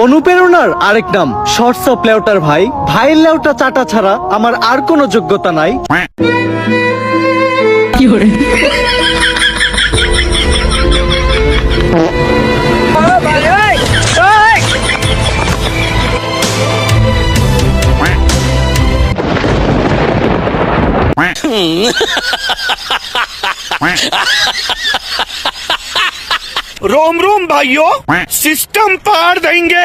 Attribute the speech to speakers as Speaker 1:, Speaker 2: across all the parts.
Speaker 1: অনুপ্রেরণার আরেক নাম শর্টস অফ লেউটার ভাই ভাইয়ের লেউটা চাটা ছাড়া আমার আর কোনো যোগ্যতা নাই
Speaker 2: रोम रोम भाइयों सिस्टम पार देंगे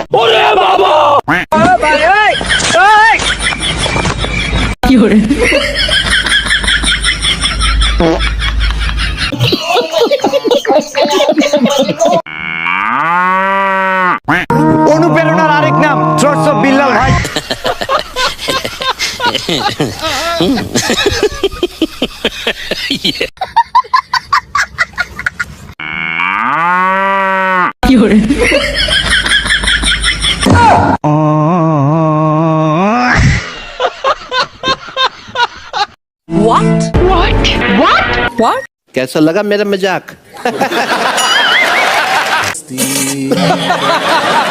Speaker 1: অনুপ্রেরণার আরেক নাম শর্টস অফ বিল্লাল ভাই
Speaker 3: कैसा लगा मेरा मजाक 哈哈哈哈哈。